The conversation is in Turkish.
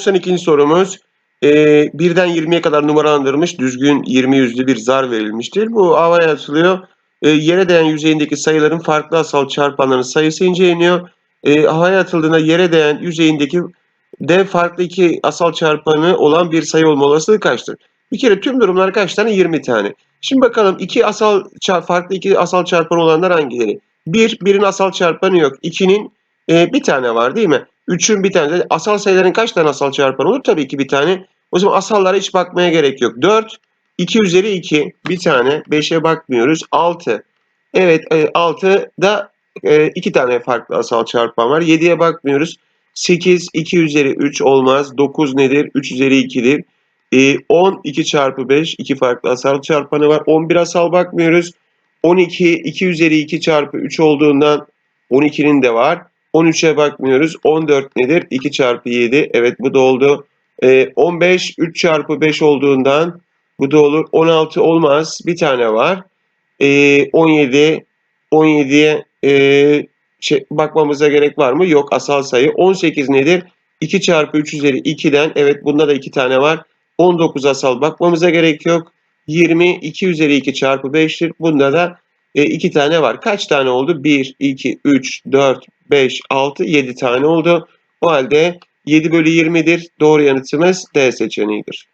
92. sorumuz. E, birden 20'ye kadar numaralandırılmış düzgün 20 yüzlü bir zar verilmiştir. Bu havaya atılıyor. E, yere değen yüzeyindeki sayıların farklı asal çarpanlarının sayısı inceleniyor. E, havaya atıldığında yere değen yüzeyindeki de farklı iki asal çarpanı olan bir sayı olma olasılığı kaçtır? Bir kere tüm durumlar kaç tane? 20 tane. Şimdi bakalım iki asal farklı iki asal çarpanı olanlar hangileri? Bir, birin asal çarpanı yok. İkinin e, bir tane var değil mi? Üçün bir tane. Asal sayıların kaç tane asal çarpanı olur? Tabii ki bir tane. O zaman asallara hiç bakmaya gerek yok. 4, 2 üzeri 2 bir tane. 5'e bakmıyoruz. 6. Evet e, 6'da e, iki tane farklı asal çarpan var. 7'ye bakmıyoruz. 8, 2 üzeri 3 olmaz. 9 nedir? 3 üzeri 2'dir. E, 10, 2 çarpı 5, iki farklı asal çarpanı var. 11 asal bakmıyoruz. 12, 2 üzeri 2 çarpı 3 olduğundan 12'nin de var. 13'e bakmıyoruz. 14 nedir? 2 çarpı 7. Evet bu da oldu. Ee, 15 3 çarpı 5 olduğundan bu da olur. 16 olmaz. Bir tane var. Ee, 17 17'ye e, şey, bakmamıza gerek var mı? Yok asal sayı. 18 nedir? 2 çarpı 3 üzeri 2'den evet bunda da 2 tane var. 19 asal bakmamıza gerek yok. 20 2 üzeri 2 çarpı 5'tir. Bunda da 2 tane var. Kaç tane oldu? 1, 2, 3, 4, 5, 6, 7 tane oldu. O halde 7 bölü 20'dir. Doğru yanıtımız D seçeneğidir.